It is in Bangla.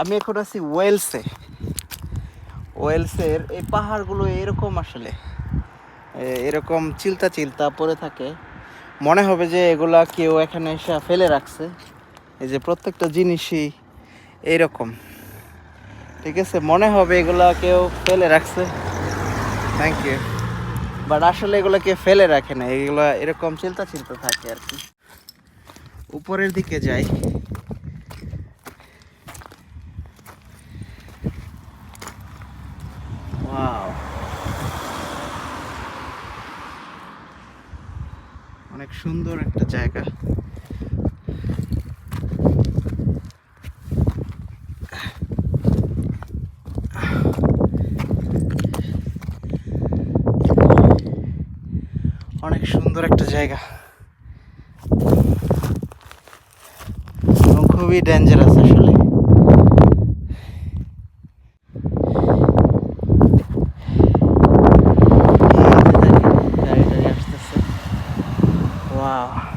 আমি এখন আছি ওয়েলসে। ওয়েলসের এই পাহাড়গুলো এরকম আসলে এরকম চিলতা চিলতা পড়ে থাকে। মনে হবে যে এগুলা কেউ এখানে এসে ফেলে রাখছে। এই যে প্রত্যেকটা জিনিসই এইরকম ঠিক আছে, মনে হবে এগুলা কেউ ফেলে রাখছে। থ্যাংক ইউ বাট আসলে এগুলো কেউ ফেলে রাখে না, এগুলো এরকম চিলতা চিলতা থাকে আর কি। উপরের দিকে যাই। অনেক সুন্দর একটা জায়গা। অনেক সুন্দর একটা জায়গা। খুবই ডেঞ্জারাস আসলে। 哇